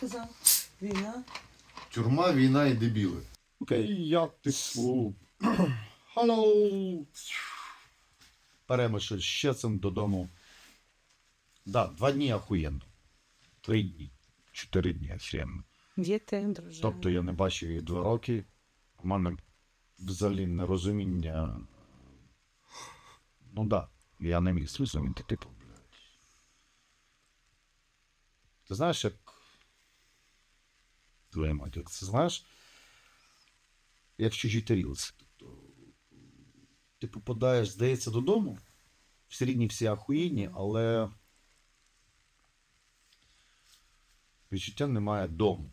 казав? Війна? Тюрма, війна і дебіли. Окей, я тисну. Hello. Беремо щось ще цим додому. Да, два дні охуєнно. Три дні. Чотири дні охуєнно. Діти, дружина. Тобто я не бачив її два роки. У мене взагалі нерозуміння. Ну да, я не міг зрозуміти, типу, блядь. Ти знаєш, як. Твоя мать, як це знаєш? Як в чужій. Тобто, ти попадаєш, здається, додому. Всі рідні всі ахуїнні, але. Відчуття немає дому.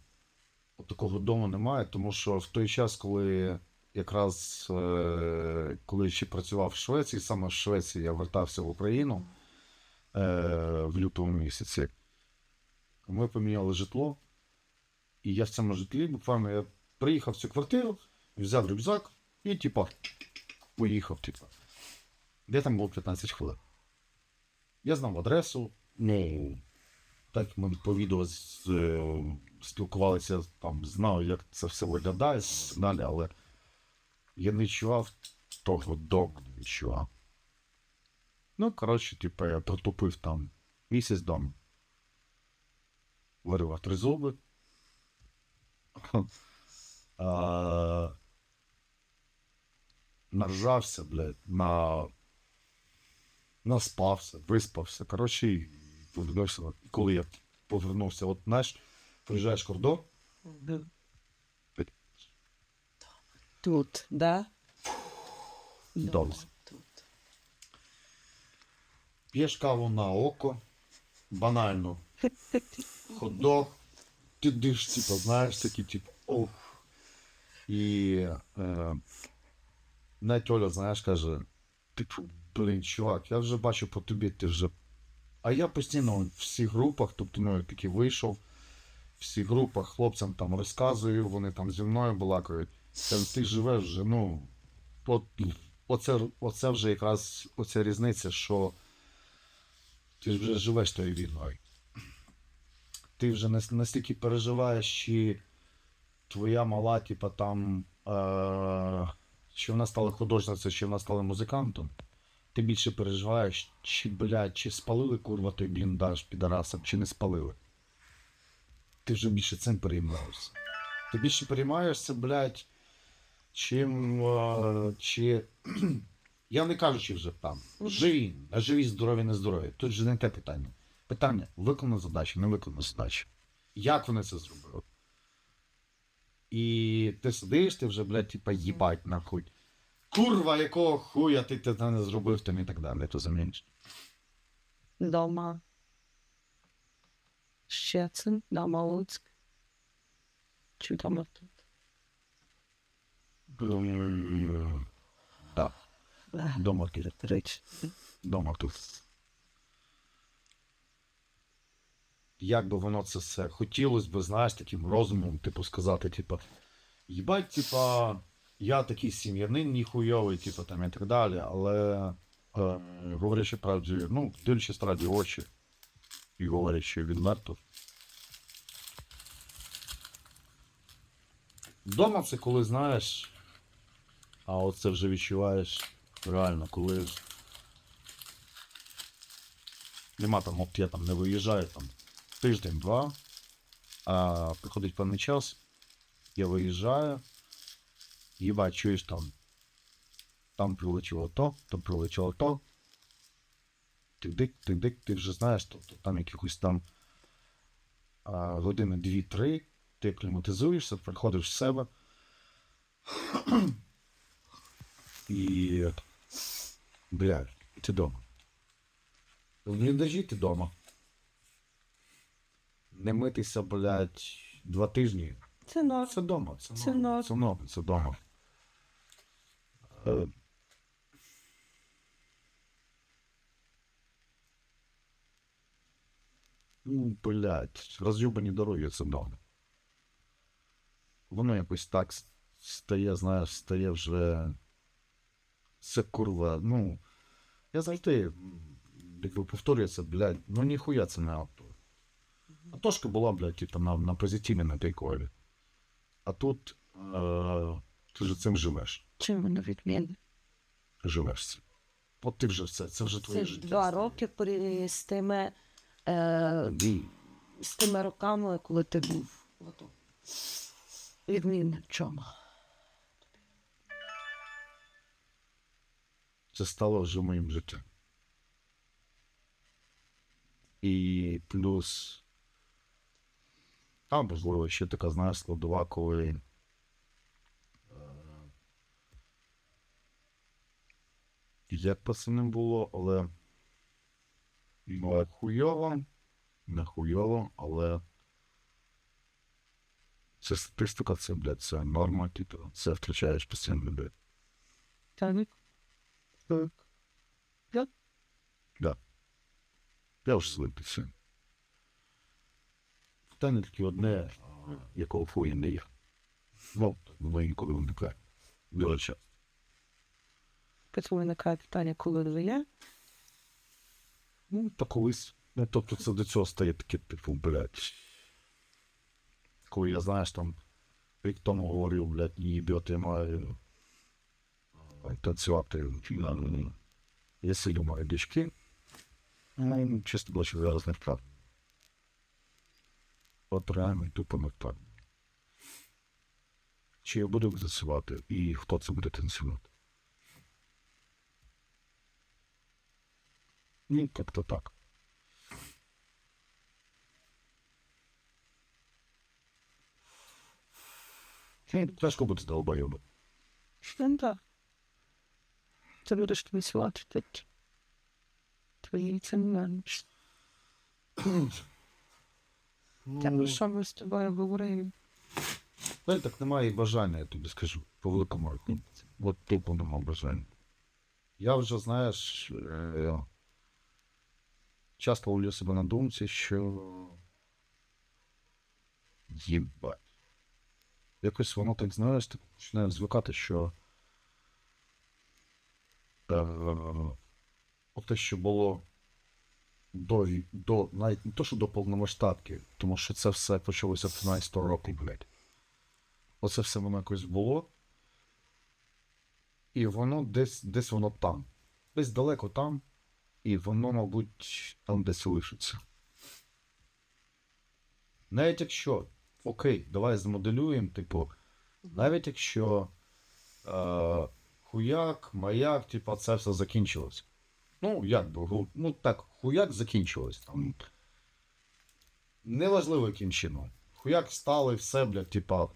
От такого дому немає, тому що в той час, коли якраз е, коли ще працював в Швеції, саме в Швеції я вертався в Україну е, в лютому місяці, ми поміняли житло, і я в цьому житлі буквально я приїхав в цю квартиру, взяв рюкзак і, типа, поїхав, типа. Де там було 15 хвилин. Я знав адресу, ну, так ми по відео е, спілкувалися, там знав, як це все виглядає далі, але я не відчував того дому, не відчував. Ну, коротше, типу, я протупив там місяць дома. Варив три зуби. А, наржався, блядь, на... наспався, виспався. Коротше, і повернувся. Коли я повернувся, от знаєш, приїжджаєш кордон, Тут, да? Добре. П'єш каву на око, банально. Хот-дог, ти диш, типу, знаєш, такі, типу, ох. І е, навіть Оля, знаєш, каже, типу, блін, чувак, я вже бачу по тобі, ти вже. А я постійно в всіх групах, тобто, ну, я таки вийшов, в всіх групах хлопцям там розказую, вони там зі мною балакають. Ти живеш вже, ну, от, оце, оце вже якраз оця різниця, що ти вже живеш тою війною. Ти вже настільки переживаєш, чи твоя мала, типа там, е- чи вона стала художницею, чи вона стала музикантом. Ти більше переживаєш, чи, блядь, чи спалили курва той бліндаж підарасом, чи не спалили. Ти вже більше цим переймаєшся. Ти більше переймаєшся, блядь, чим. е, чи. Я не кажу, чи вже там. Живі, а живі, здорові, не здорові. Тут же не те питання. Питання: виконана задача, не виконана задача. Як вони це зробили? І ти сидиш, ти вже, блядь, типа, їбать нахуй. Курва, якого хуя ти це не зробив там і так далі, то заміниш. Дома. Щецин, дома Луцьк. Чи дома тут? Так, Да. дома тут. Дома тут. Як би воно це все хотілося б, знаєш, таким розумом, типу, сказати, типу, їбать, типа, я такий сім'янин ніхуйовий, типу, там і так далі, але е, говорячи правді, ну, дивлячись раді очі і говорячи відверто. Дома це коли знаєш, а оце вже відчуваєш реально, коли нема там, от я там не виїжджаю там тиждень-два, а приходить певний час, я виїжджаю, їбать, чуєш там, там прилетіло то, там прилетіло то. Тик-дик, тик-дик, ти вже знаєш, тобто там якихось там а, години дві-три, ти кліматизуєшся, приходиш в себе. І. Блядь, ти дома. В бліндажі ти дома. Не митися, блядь, два тижні. Це норм. Це дома. Це, норм, норм. Це норм, це дома. Е, Ну, блядь, роз'юбані дороги це дома. Воно якось так стає, знаєш, стає вже. Це курва, ну. Я завжди, якби повторюється, блядь, ну ніхуя це не авто. Атошка була, блядь, типу, на, на позитиві на тій. А тут е, ти ж цим живеш. Чим воно відмінне? Живеш цим. От ти вже все, це вже твоє Це ж життя. два роки при- з тими, е, з тими роками, коли ти був. Ото. Відмінне в чому? Це стало вже моїм життям. І плюс. А, можливо, ще така, знаєш, складова, коли. е, Як пацаним було, але. Не хуйово, не хуйово, але. Це статистика, це, блядь, це норма, типу, це втрачаєш постійно людей. Так. Так. Я Да. Я вже злитися. Питання тільки одне, якого фуя не є. Ну, воно інколи виникає. Дуже часто. Потім виникає питання, коли ви є. Ну, та колись. Ну, тобто це до цього стає таке, типу, блядь. Коли я, знаєш, там рік тому говорив, блядь, ні, ідіот, маю танцювати. Я сидю маю дічки. Ну, чисто було, що зараз не вправ. От реально тупо не вправ. Чи я буду танцювати і хто це буде танцювати? Ну, тобто так. Тяжко бути. Що так? Ти будеш танцювати тут. Твої це менш. Та що ми з тобою говоримо? Ну, так немає і бажання, я тобі скажу, по великому рахунку. От тупо нема бажання. Я вже, знаєш, е, часто ловлю себе на думці, що. Єбать. Якось воно так, знаєш, так починає звикати, що. Е, от те, що було до, до навіть не то, що до повномасштабки, тому що це все почалося в 13 року, блядь. Оце все воно якось було. І воно десь, десь воно там. Десь далеко там. І воно, мабуть, там десь лишиться. Навіть якщо, окей, давай змоделюємо, типу, навіть якщо е, хуяк, маяк, типу, це все закінчилось. Ну, як би, ну так, хуяк закінчилось там. Неважливо яким чином. Хуяк стали, все, блядь, типа,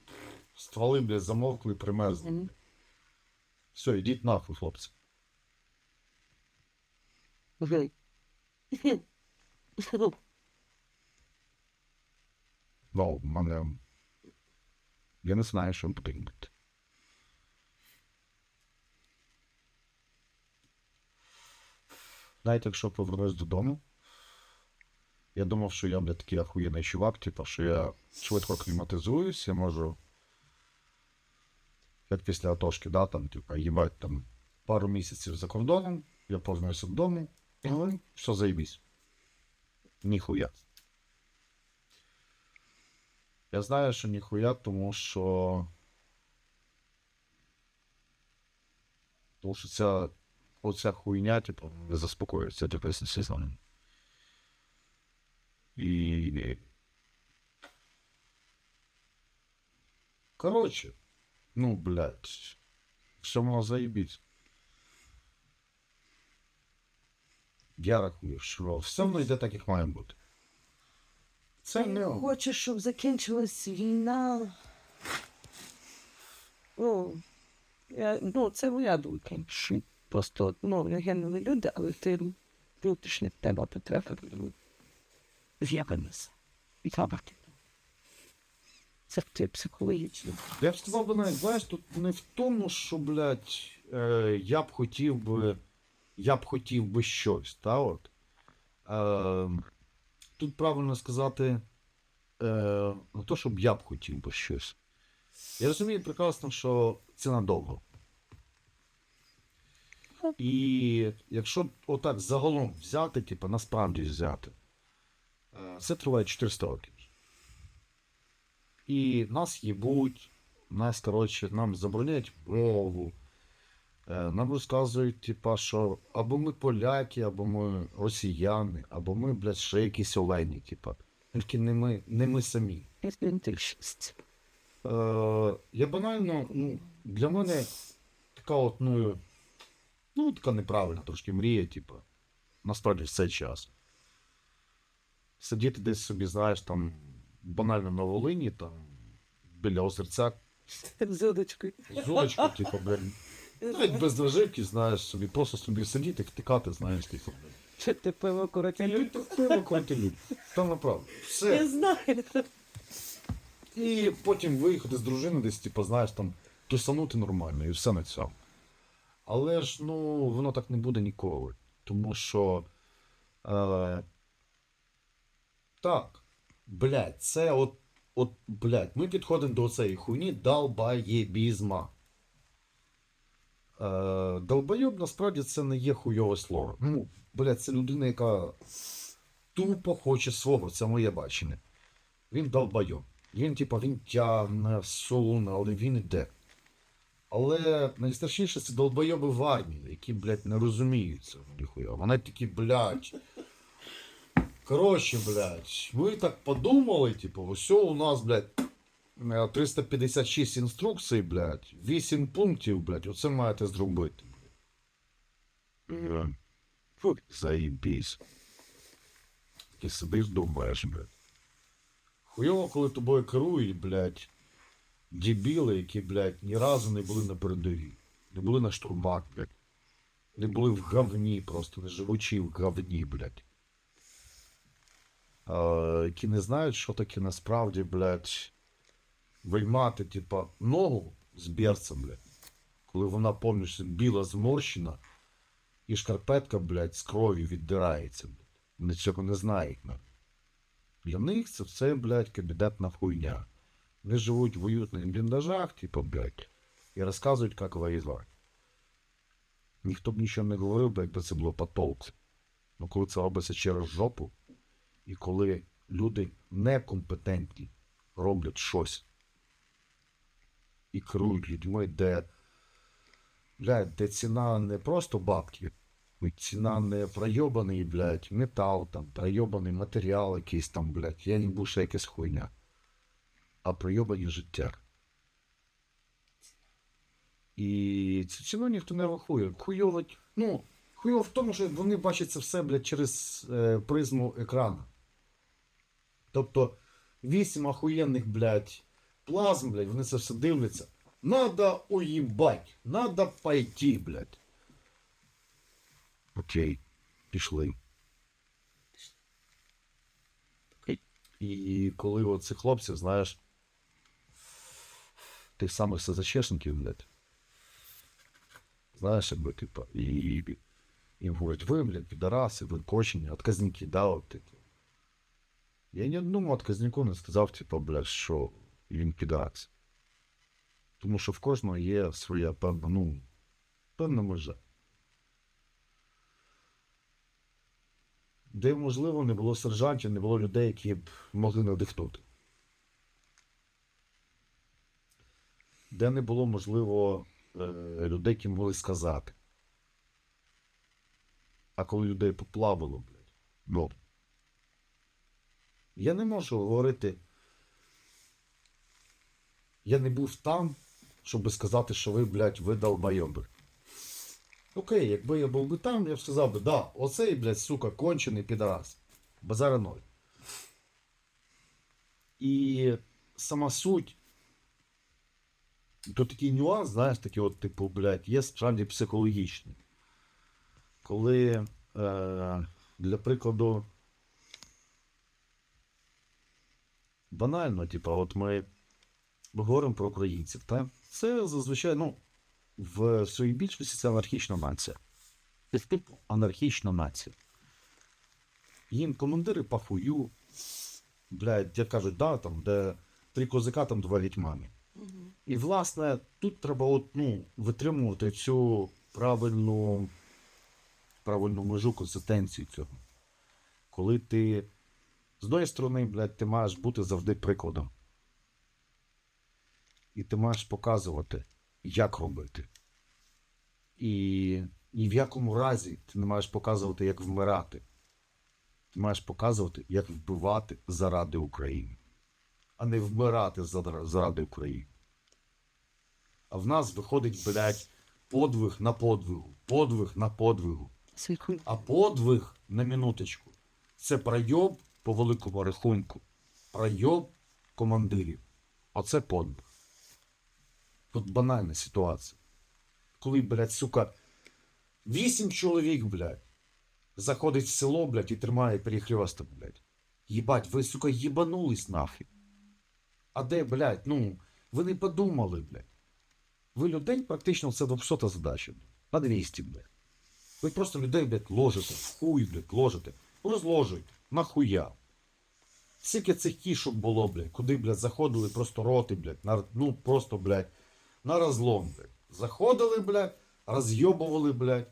стволи, блядь, замовкли, примерзли. Мгм. Все, йдіть нахуй, хлопці. Ну, в мене. Я не знаю, що потрібно. Навіть якщо повернусь додому, я думав, що я, блядь, такий охуєнний чувак, типу, що я швидко кліматизуюсь, я можу. Як після Атошки, да, там, типу, їбать там пару місяців за кордоном, я повернуся додому, ну, все заїбісь. Ніхуя. Я знаю, що ніхуя, тому що. Тому що ця оця хуйня, типу, не заспокоюється депресний сезон. І. Коротше, ну, блядь, все воно заїбіть. Я рахую, що все воно йде так, як має бути. Це не. Хочеш, щоб закінчилась війна. Ну, я, ну, це моя думка. Просто, ну, я люди, але ти внутрішня в тебе потреба з'явилася. І так. Це ти психологічно. Я б сказав би навіть, знаєш, тут не в тому, що, блядь, е, я б хотів би. Я б хотів би щось, та от. Е, тут правильно сказати, е, не то, щоб я б хотів би щось. Я розумію прекрасно, що це надовго. І якщо отак загалом взяти, типу, насправді взяти, Е, Це триває 400 років. І нас їбуть, нас, коротше, нам забороняють мову. Е, Нам розказують, типа, що або ми поляки, або ми росіяни, або ми, блядь, ще якісь олені, типа. Тільки не ми, не ми самі. Е, я банально, ну, для мене така от, ну, ну, така неправильна трошки мрія, типу, насправді все час. Сидіти десь собі, знаєш, там, банально на Волині, там, біля озерця, З удочкою. з удочкою, типу, блін, навіть без наживки, знаєш, собі, просто собі сидіти, втикати, знаєш, типу. Чи ти пиво коротелю? Пиво, континю. Там направо. Я знаю. І потім виїхати з дружини десь, типу, знаєш, там, тусанути нормально, і все на цьому. Але ж, ну, воно так не буде ніколи. Тому що. Е, так, блядь, це от, от, блядь, ми підходимо до цієї хуйні долбаєбізма. Е, долбойоб насправді це не є хуйове слово. Ну, блядь, це людина, яка тупо хоче свого, це моє бачення. Він долбойоб. Він, типа, він тягне, суне, але він іде. Але найстрашніше це долбойоби в армії, які, блядь, не розуміють цього ніхуя. Вони такі, блядь. Коротше, блядь, ви так подумали, типу, ось у нас, блядь, е, 356 інструкцій, блядь, 8 пунктів, блядь, оце маєте зробити. Е, Фу, заїбісь. Ти сидиш думаєш, блядь. Хуйово, коли тобою керують, блядь, дебіли, які, блядь, ні разу не були на передовій. Не були на штурмах, блядь. Не були в говні, просто не живучи в говні, блядь. А, які не знають, що таке насправді, блядь, виймати, типа, ногу з берцем, блядь. Коли вона повністю біла зморщена, і шкарпетка, блядь, з кров'ю віддирається. Вони цього не знають. Для них це все, блядь, кабінетна хуйня. Вони живуть в уютних бліндажах, типу, блядь, і розказують, як воювати. Ніхто б нічого не говорив, би, якби це було по толку. Ну коли це робиться через жопу, і коли люди некомпетентні роблять щось і керують людьми, де, блядь, де ціна не просто бабки, ціна не пройобаний, блядь, метал, там, пройобаний матеріал якийсь там, блядь, я не був ще якась хуйня. А пройобані життя. І цю ціну ніхто не рахує. Хуйово, ну, хуйово в тому, що вони бачать це все, блядь, через е, призму екрану. Тобто, вісім охуєнних, блядь, плазм, блядь, вони це все дивляться. Надо уїбать, надо пойти, блядь. Окей, пішли. І коли оці хлопці, знаєш, тих самих СЗЧшників, блядь, знаєш, якби, типа, і, і їм говорять, ви, блядь, підараси, ви кочені, отказники, да, от, типу. Я ні одному отказнику не сказав, типу, блядь, що він підарас. Тому що в кожного є своя певна, ну, певна межа. Де, можливо, не було сержантів, не було людей, які б могли надихнути. Де не було, можливо, е, людей, які могли сказати. А коли людей поплавило, блядь, ну. Я не можу говорити. Я не був там, щоб сказати, що ви, блядь, ви долбойоби. Окей, якби я був би там, я б сказав би, да, оцей, блядь, сука, кончений підарас. Базара ноль. І сама суть. То такий нюанс, знаєш, такий от, типу, блядь, є справді психологічний. Коли, е, для прикладу, банально, типу, от ми говоримо про українців, так? Це зазвичай, ну, в своїй більшості це анархічна нація. Анархічна нація. Їм командири пахую, блядь, як кажуть, да, там, де три козака, там два гетьмани. І, власне, тут треба от, ну, витримувати цю правильну, правильну межу консистенцію цього. Коли ти З однієї сторони, блядь, ти маєш бути завжди прикладом. І ти маєш показувати, як робити. І ні в якому разі ти не маєш показувати, як вмирати. Ти маєш показувати, як вбивати заради України, а не вмирати заради України. А в нас виходить, блядь, подвиг на подвигу, подвиг на подвигу. А подвиг на минуточку. Це пройоб по великому рахунку. Пройоб командирів. Оце подвиг. Тут банальна ситуація. Коли, блядь, сука, вісім чоловік, блядь, заходить в село, блядь, і тримає перехресток, блядь. Єбать, ви, сука, їбанулись нахуй. А де, блядь, ну, ви не подумали, блядь. Ви людей практично це 200 задача. На 200, блядь. Ви просто людей, блядь, ложите, в хуй, блядь, ложите. Розложуйте. Нахуя. Скільки цих кішок було, блядь, куди, блядь, заходили просто роти, блядь, на, ну просто, блядь, на розлом, блядь. Заходили, блядь, розйобували, блядь,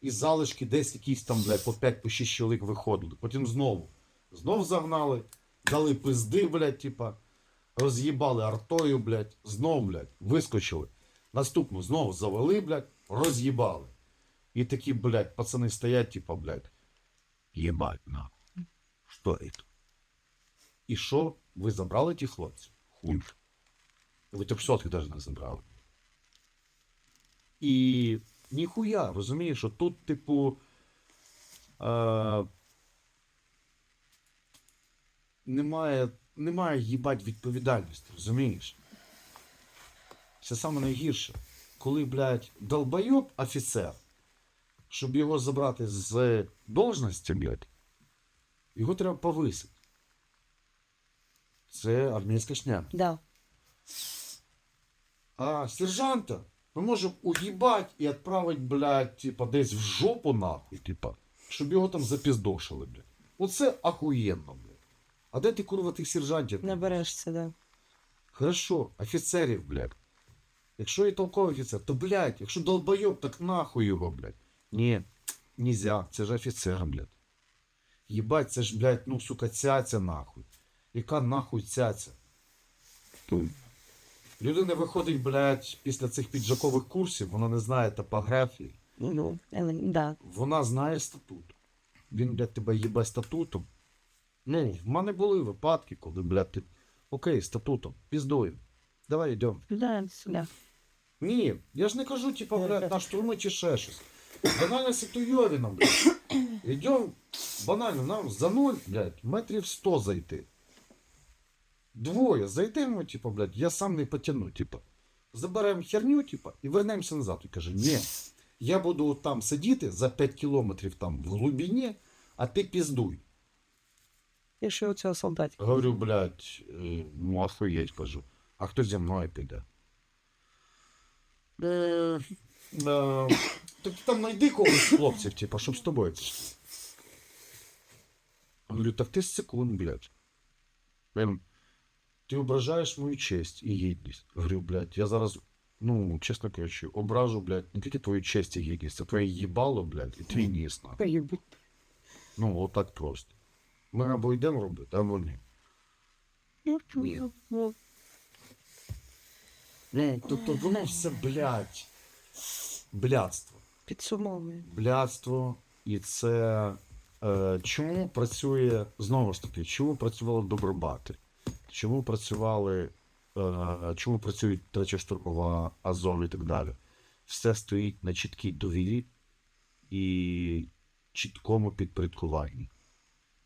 і залишки десь якісь там, блядь, по 5 по 6 чоловік виходили. Потім знову. Знов загнали, дали пизди, блядь, типа, роз'їбали артою, блядь, знов, блядь, вискочили. Наступну знову завели, блядь, роз'їбали. И такие, блядь, пацаны стоят, типа, блядь, ебать, на. Что это? І що? Ви забрали ті хлопців? Хуй. Ви трьохсотки навіть не забрали. І ніхуя, розумієш, що тут, типу. Е, немає, немає їбать відповідальності, розумієш? Це саме найгірше. Коли, блядь, долбойоб офіцер, щоб його забрати з должності, блядь, його треба повисити. Це армійська шня. Да. А сержанта ми можемо уїбать і відправити, блядь, типа, десь в жопу нахуй, типа, щоб його там запіздошили, блядь. Оце ахуєнно, блядь. А де ти, курва, тих сержантів? Наберешся, да. Хорошо, офіцерів, блядь. Якщо є толковий офіцер, то, блядь, якщо долбойоб, так нахуй його, блядь. Ні, нельзя, це ж офіцер, блядь. Єбать, це ж, блядь, ну, сука, цяця нахуй. Яка нахуй цяця? Людина виходить, блядь, після цих піджакових курсів, вона не знає топографії, Ну, але, да. вона знає статут. Він, блядь, тебе їбе статутом. Ну, в мене були випадки, коли, блядь, ти. Окей, статутом, піздою. Давай йдемо. Да, да. Ні, я ж не кажу, типа, блядь, на штурми чи ще щось. Банально ситуйовіна, блядь. Йдем, банально, нам за ноль, блядь, метрів 100 зайти. Двоє зайдемо, типа, блядь, я сам не потягну, типа. Заберемо херню, типа, і вернемося назад. І каже, ні, я буду там сидіти за 5 кілометрів там в глибині, а ти піздуй. І що у цього солдатика? Говорю, блядь, е, ну охуєть, кажу. А хто зі мною піде? Е, так там знайди когось хлопців, типа, щоб з тобою. Говорю, так ти секунд, блядь. Блін, ти ображаєш мою честь і гідність. Говорю, блядь, я зараз, ну, чесно кажучи, ображу, блядь, не тільки твою честь і гідність, а твоє їбало, блядь, і твій ніс. нахуй. Ну, отак просто. Ми або йдемо робити, або ні. Не, Тобто воно все, блядь, блядство. Підсумовує. Блядство, і це е, чому працює, знову ж таки, чому працювали добробати? Чому працювали, е, чому працюють третя штурмова Азов і так далі? Все стоїть на чіткій довірі і чіткому підпорядкуванні.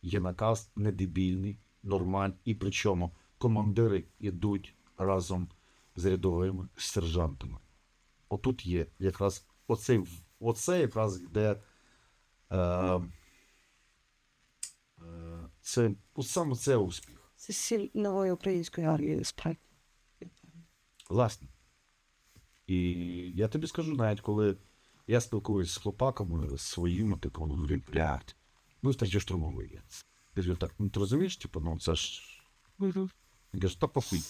Є наказ не дебільний, нормальний, і причому командири йдуть разом з рядовими сержантами. Отут є якраз оцей, оце якраз йде. Е, е, це от саме це успіх. Це сіль нової української армії справді. Власне. І я тобі скажу, навіть коли я спілкуюсь з хлопаками, з своїми, типу, вони говорять, блядь, ну стаття штурмовий. є». Я говорю, так, ну ти розумієш, типу, ну це ж. Я кажу, та похуй.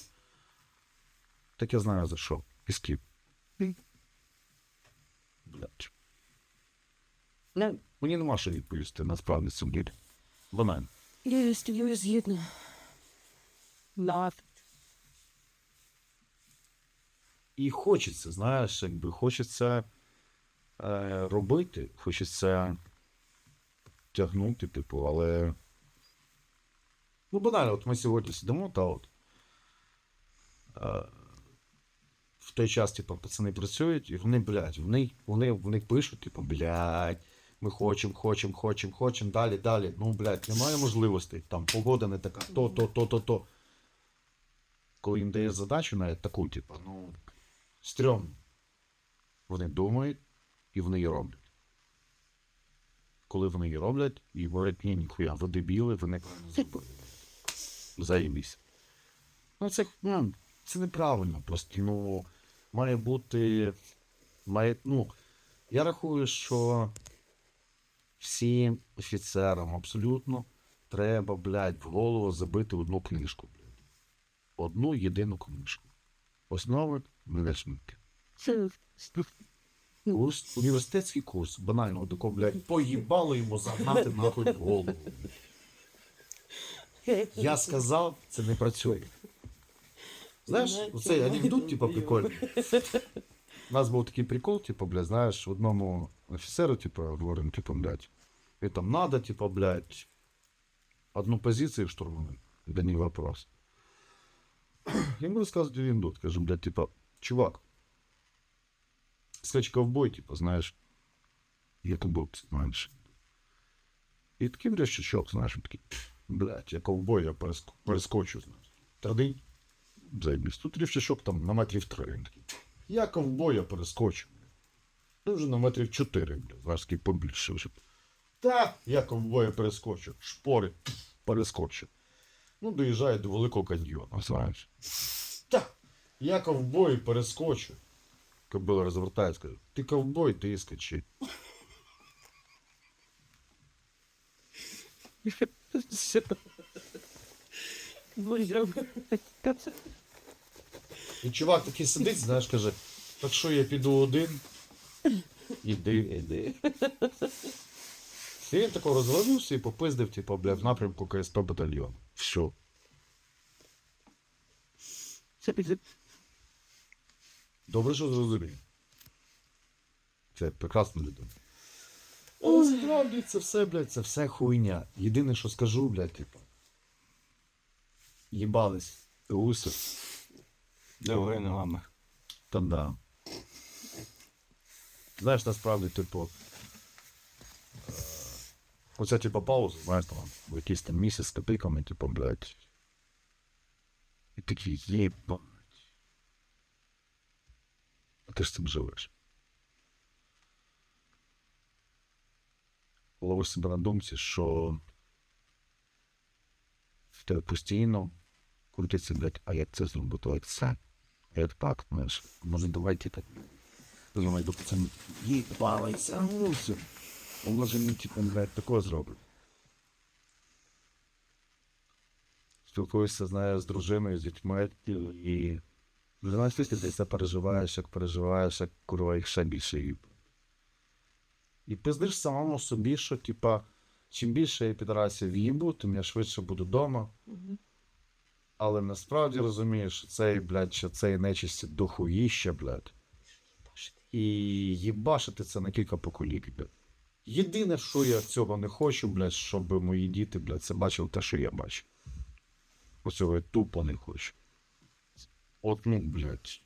Так я знаю за що. І з ким. Блядь. Ну, Мені нема що відповісти, насправді сумнів. Банально. Я з тобою згідна. І хочеться, знаєш, якби хочеться е, робити, хочеться тягнути, типу, але. Ну, банально, от ми сьогодні сидимо, та от. Е, той час, типу, пацани працюють, і вони, блядь, вони, вони, вони пишуть, типу, блядь, ми хочемо, хочемо, хочемо, хочемо, далі, далі. Ну, блядь, немає можливостей, там погода не така, то, то, то, то, то. Коли їм даєш задачу навіть таку, типу, ну, стрьомно. Вони думають і вони її роблять. Коли вони її роблять, і говорять, ні, ніхуя, ви дебіли, ви неправильно зробили. Заїбісь. Ну, це, ну, це неправильно. Просто ну, має бути. Має, ну, я рахую, що всім офіцерам абсолютно треба, блядь, в голову забити одну книжку, блядь. Одну єдину книжку. Основи менеджменту. Курс, університетський курс, банально, тако, блядь, поїбало йому загнати нахуй в голову. Я сказав, це не працює. Знаєш, оцей анекдот, типу, прикольний. У нас був такий прикол, типу, блядь, знаєш, одному офіцеру, типу, говоримо, типу, блядь, і там надо, типу, блядь, одну позицію штурмануть. Да не вопрос. Ему рассказывают анекдот, каже, блядь, типа, чувак, скач ковбой, типа, знаєш, я ковбой, знаєш. І такий, блядь, щучок, знаєш, такий, блядь, я ковбой, я переск- перескочу, знаєш. Традий, заебісь. Тут рівчачок там на метрів три. Він такий, я ковбой, я перескочу. Ну, на метрів чотири, блядь, побільше вже. Та, я ковбой, я перескочу. Шпори, перескочу. Ну, доїжджає до Великого каньйону, знаєш. Та, я ковбой, перескочу. Кобила розвертається, каже, ти ковбой, ти скачи. І чувак такий сидить, знаєш, каже, так що я піду один? Іди, іди. І він тако розвернувся і попиздив, типу, бля, в напрямку КСП батальйону. Все. Добре, що зрозумів. Це прекрасна людина. Але справді це все, блядь, це все хуйня. Єдине, що скажу, блядь, типу. Їбались. Уси. Добре ногами. Та да. Знаєш, насправді, типу. е, Оця, типу, пауза, знаєш, там, якийсь там місяць з копійками, типу, блядь. І такий, єбать. А ти ж з цим живеш. Ловиш себе на думці, що в тебе постійно крутиться, блядь, а як це зробити? Як це? Як так, знаєш, може давайте так. Думаю, до пацан їбалися, ну все. Може мені, типу, блядь, такого зроблю. Спілкуюся, знаєш, з дружиною, з дітьми, і вже на свісті десь це переживаєш, як переживаєш, як курва їх ще більше їб. І пиздиш самому собі, що, типа, чим більше я підрасів їбу, тим я швидше буду вдома. Але насправді розумієш, що цей, блядь, що цей нечисті дохуїще, блядь. І їбашити це на кілька поколінь, блядь. Єдине, що я цього не хочу, блядь, щоб мої діти, блядь, це бачили те, що я бачу. Оцього я тупо не хочу. От, ну, блядь.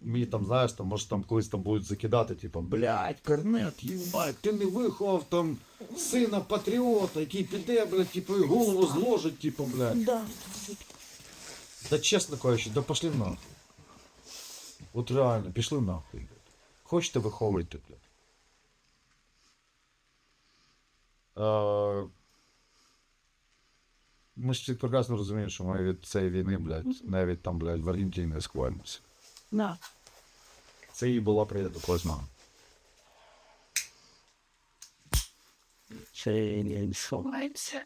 Мені там, знаєш, там, може там колись там будуть закидати, типу, блядь, корнет, їбать, ти не виховав там сина патріота, який піде, блядь, типу, і голову зложить, типу, блядь. Да. Да чесно кажучи, да пошли нахуй. От реально, пішли нахуй. блядь. Хочете виховуйте, блядь. Е, Ми ж прекрасно розуміємо, що ми від цієї війни, блядь, навіть там, блядь, в Аргентині не на. Це і була прийде козма. Це не сховається.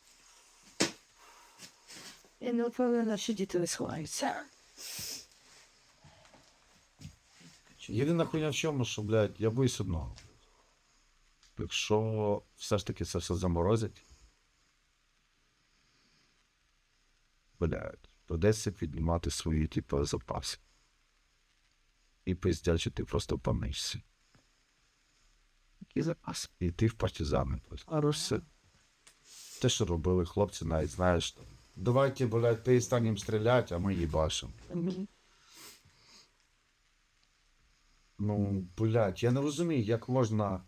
Я не впевнена, що діти не сховаються. Єдина хуйня в чому, що, блядь, я боюсь одного. Якщо все ж таки це все заморозить. Блядь, придеться піднімати свої, типу, запаси. І пиздять, що ти просто помишся. Які запаси? І ти в партизани. Все. Те, що робили хлопці, навіть знаєш. Давайте, блядь, перестанемо стріляти, а ми їбашимо. Ну, блядь, я не розумію, як можна.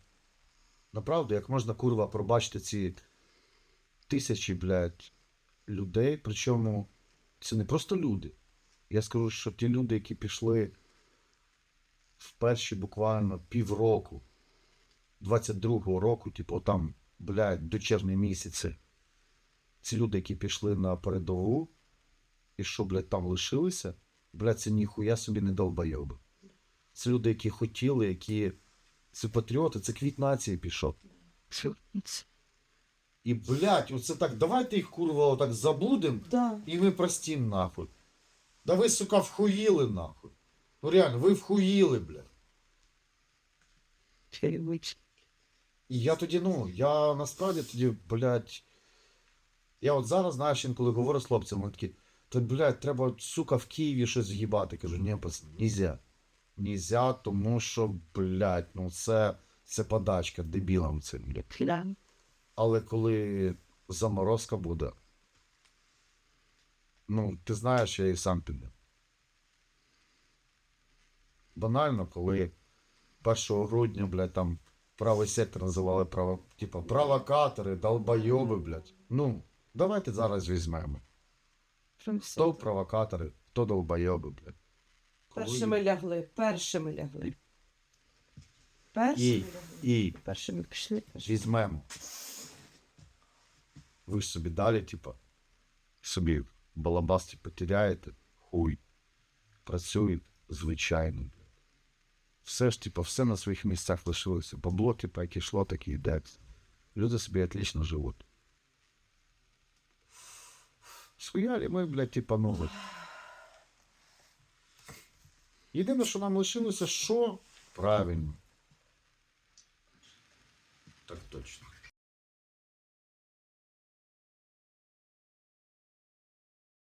Направду, як можна курва пробачити ці тисячі, блядь, людей. Причому це не просто люди. Я скажу, що ті люди, які пішли в перші буквально півроку 22-го року, типу, там, блядь, до червня місяці. Ці люди, які пішли на передову, і що, блядь, там лишилися, блядь, це ніхуя собі не долбойоби. Це люди, які хотіли, які. Це патріоти, це квіт нації пішов. І, блядь, оце так, давайте їх, курва, отак заблудим, Да. і ми простім нахуй. Да ви, сука, вхуїли нахуй. Ну реально, ви вхуїли, блядь. І я тоді, ну, я насправді тоді, блядь. Я от зараз, знаєш, інколи говорю з хлопцями, вони такі, то, блядь, треба, сука, в Києві щось з'їбати. Кажу, ні, пацан, нельзя. Нельзя, тому що, блядь, ну це, це подачка дебілам цим, блядь. Але коли заморозка буде, ну, ти знаєш, я і сам піду. Банально, коли 1 грудня, блядь, там правий сектор називали право, типа, провокатори, долбойоби, блядь. Ну, давайте зараз візьмемо. Хто провокатори, хто долбойоби, блядь. Коли- Першими лягли, першими лягли. Першими І, лягли. і Першими пішли. візьмемо. Ви ж собі далі, типа, собі балабасті потеряєте, хуй. Працюють, звичайно все ж типу, все на своїх місцях лишилося. По Бабло, типу, які йшло, так і йде. Люди собі отлично живуть. Схуяли ми, блядь, типа, ну. Єдине, що нам лишилося, що правильно. Так точно.